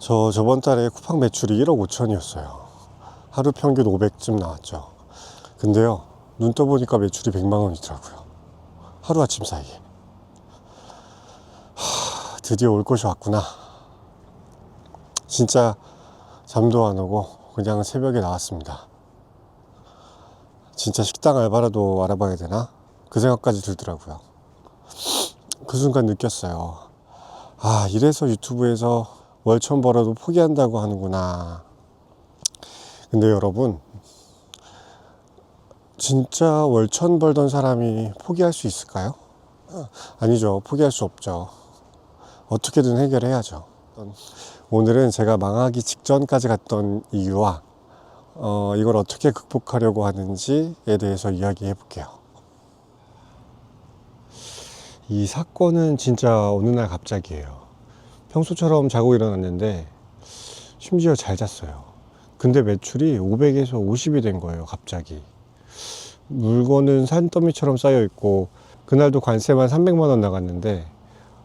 저 저번 달에 쿠팡 매출이 1억 5천이었어요. 하루 평균 500쯤 나왔죠. 근데요, 눈 떠보니까 매출이 100만 원이더라고요. 하루 아침 사이에. 하, 드디어 올 것이 왔구나. 진짜 잠도 안 오고 그냥 새벽에 나왔습니다. 진짜 식당 알바라도 알아봐야 되나? 그 생각까지 들더라고요. 그 순간 느꼈어요. 아, 이래서 유튜브에서 월천 벌어도 포기한다고 하는구나. 근데 여러분, 진짜 월천 벌던 사람이 포기할 수 있을까요? 아니죠. 포기할 수 없죠. 어떻게든 해결해야죠. 오늘은 제가 망하기 직전까지 갔던 이유와 어, 이걸 어떻게 극복하려고 하는지에 대해서 이야기해 볼게요. 이 사건은 진짜 어느 날 갑자기예요. 평소처럼 자고 일어났는데 심지어 잘 잤어요. 근데 매출이 500에서 50이 된 거예요, 갑자기. 물건은 산더미처럼 쌓여 있고 그날도 관세만 300만 원 나갔는데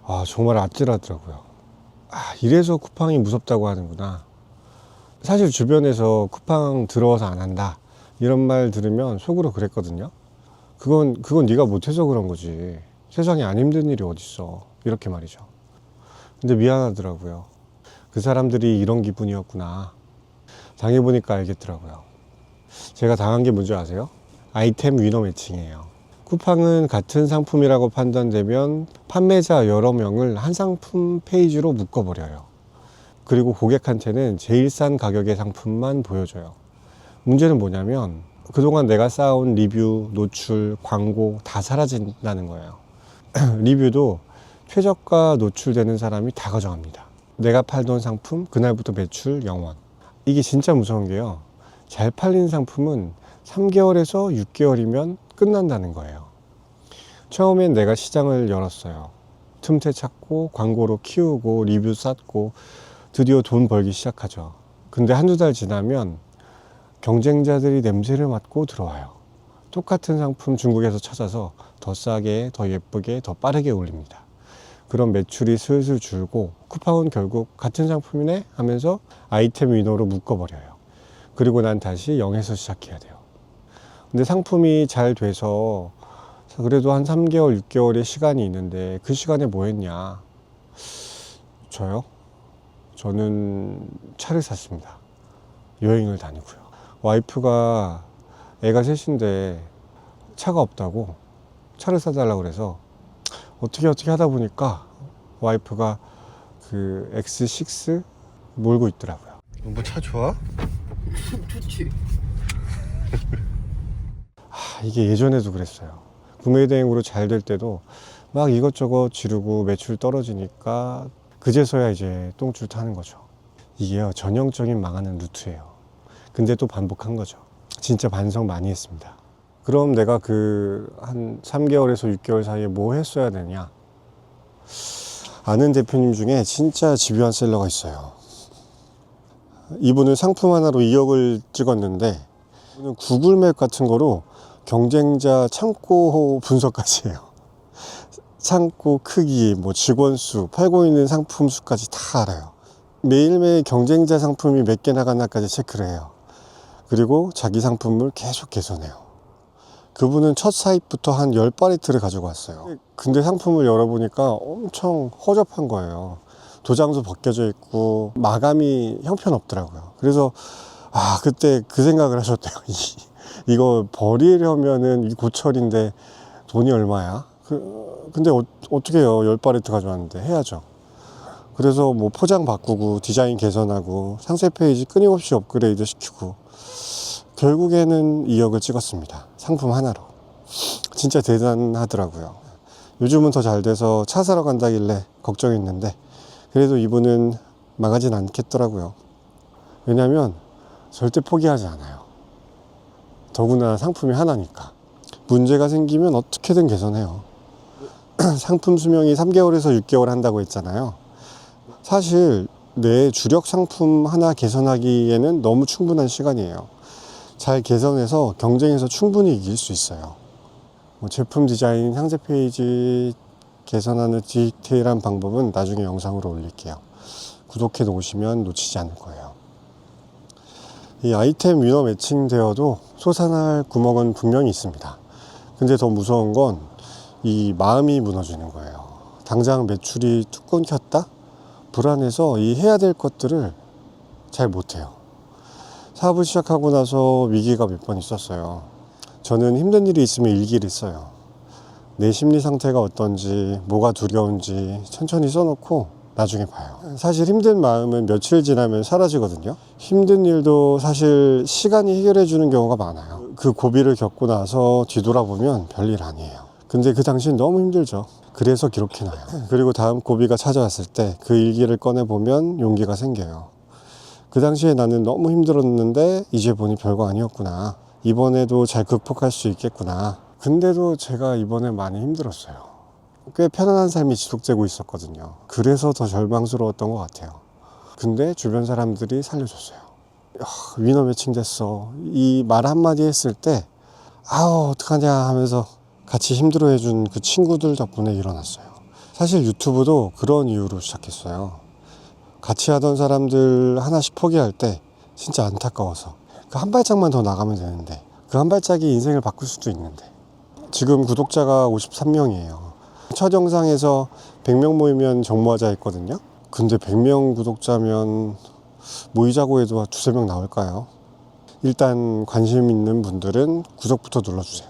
아, 정말 아찔하더라고요. 아, 이래서 쿠팡이 무섭다고 하는구나. 사실 주변에서 쿠팡 들어와서 안 한다 이런 말 들으면 속으로 그랬거든요. 그건 그건 네가 못해서 그런 거지. 세상에 안 힘든 일이 어딨어. 이렇게 말이죠. 근데 미안하더라고요. 그 사람들이 이런 기분이었구나. 당해보니까 알겠더라고요. 제가 당한 게 뭔지 아세요? 아이템 위너 매칭이에요. 쿠팡은 같은 상품이라고 판단되면 판매자 여러 명을 한 상품 페이지로 묶어버려요. 그리고 고객한테는 제일 싼 가격의 상품만 보여줘요. 문제는 뭐냐면 그동안 내가 쌓아온 리뷰, 노출, 광고 다 사라진다는 거예요. 리뷰도 최저가 노출되는 사람이 다 가져갑니다. 내가 팔던 상품 그날부터 매출 0원. 이게 진짜 무서운 게요. 잘 팔린 상품은 3개월에서 6개월이면 끝난다는 거예요. 처음엔 내가 시장을 열었어요. 틈새 찾고 광고로 키우고 리뷰 쌓고 드디어 돈 벌기 시작하죠. 근데 한두 달 지나면 경쟁자들이 냄새를 맡고 들어와요. 똑같은 상품 중국에서 찾아서 더 싸게, 더 예쁘게, 더 빠르게 올립니다. 그럼 매출이 슬슬 줄고 쿠팡은 결국 같은 상품이네 하면서 아이템 위너로 묶어버려요. 그리고 난 다시 0에서 시작해야 돼요. 근데 상품이 잘 돼서 그래도 한 3개월, 6개월의 시간이 있는데 그 시간에 뭐 했냐? 저요? 저는 차를 샀습니다. 여행을 다니고요. 와이프가 애가 셋인데 차가 없다고 차를 사달라고 그래서 어떻게 어떻게 하다 보니까 와이프가 그 X6 몰고 있더라고요. 뭐 차 좋아? 좋지. 아, 이게 예전에도 그랬어요. 구매 대행으로 잘 될 때도 막 이것저것 지르고 매출 떨어지니까 그제서야 이제 똥줄 타는 거죠. 이게요, 전형적인 망하는 루트예요. 근데 또 반복한 거죠. 진짜 반성 많이 했습니다. 그럼 내가 그 한 3개월에서 6개월 사이에 뭐 했어야 되냐? 아는 대표님 중에 진짜 집요한 셀러가 있어요. 이분은 상품 하나로 2억을 찍었는데 구글맵 같은 거로 경쟁자 창고 분석까지 해요. 창고 크기, 뭐 직원 수, 팔고 있는 상품 수까지 다 알아요. 매일매일 경쟁자 상품이 몇 개 나갔나까지 체크를 해요. 그리고 자기 상품을 계속 개선해요. 그분은 첫 사입부터 한 10파리트를 가지고 왔어요. 근데 상품을 열어보니까 엄청 허접한 거예요. 도장도 벗겨져 있고 마감이 형편없더라고요. 그래서 아 그때 그 생각을 하셨대요. 이- 이거 버리려면은 이 고철인데 돈이 얼마야? 그, 근데 어, 어떻게 해요? 10파리트 가져왔는데 해야죠. 그래서 뭐 포장 바꾸고 디자인 개선하고 상세 페이지 끊임없이 업그레이드 시키고 결국에는 2억을 찍었습니다. 상품 하나로. 진짜 대단하더라고요. 요즘은 더 잘 돼서 차 사러 간다길래 걱정했는데 그래도 이분은 망하진 않겠더라고요. 왜냐면 절대 포기하지 않아요. 더구나 상품이 하나니까. 문제가 생기면 어떻게든 개선해요. 상품 수명이 3개월에서 6개월 한다고 했잖아요. 사실 내 주력 상품 하나 개선하기에는 너무 충분한 시간이에요. 잘 개선해서 경쟁에서 충분히 이길 수 있어요. 뭐 제품 디자인, 상세 페이지 개선하는 디테일한 방법은 나중에 영상으로 올릴게요. 구독해 놓으시면 놓치지 않을 거예요. 이 아이템 위너 매칭되어도 솟아날 구멍은 분명히 있습니다. 근데 더 무서운 건 이 마음이 무너지는 거예요. 당장 매출이 뚝 끊겼다? 불안해서 이 해야 될 것들을 잘 못해요. 사업을 시작하고 나서 위기가 몇 번 있었어요. 저는 힘든 일이 있으면 일기를 써요. 내 심리 상태가 어떤지, 뭐가 두려운지 천천히 써놓고 나중에 봐요. 사실 힘든 마음은 며칠 지나면 사라지거든요. 힘든 일도 사실 시간이 해결해 주는 경우가 많아요. 그 고비를 겪고 나서 뒤돌아보면 별일 아니에요. 근데 그 당시엔 너무 힘들죠. 그래서 기록해놔요. 그리고 다음 고비가 찾아왔을 때 그 일기를 꺼내보면 용기가 생겨요. 그 당시에 나는 너무 힘들었는데 이제 보니 별거 아니었구나. 이번에도 잘 극복할 수 있겠구나. 근데도 제가 이번에 많이 힘들었어요. 꽤 편안한 삶이 지속되고 있었거든요. 그래서 더 절망스러웠던 것 같아요. 근데 주변 사람들이 살려줬어요. 야, 위너 매칭 됐어. 이 말 한마디 했을 때, 아우, 어떡하냐 하면서 같이 힘들어 해준 그 친구들 덕분에 일어났어요. 사실 유튜브도 그런 이유로 시작했어요. 같이 하던 사람들 하나씩 포기할 때 진짜 안타까워서 그 한 발짝만 더 나가면 되는데 그 한 발짝이 인생을 바꿀 수도 있는데 지금 구독자가 53명이에요. 첫 영상에서 100명 모이면 정모하자 했거든요. 근데 100명 구독자면 모이자고 해도 한 두세 명 나올까요? 일단 관심 있는 분들은 구독부터 눌러주세요.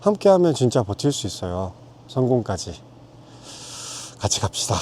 함께 하면 진짜 버틸 수 있어요. 성공까지. 같이 갑시다.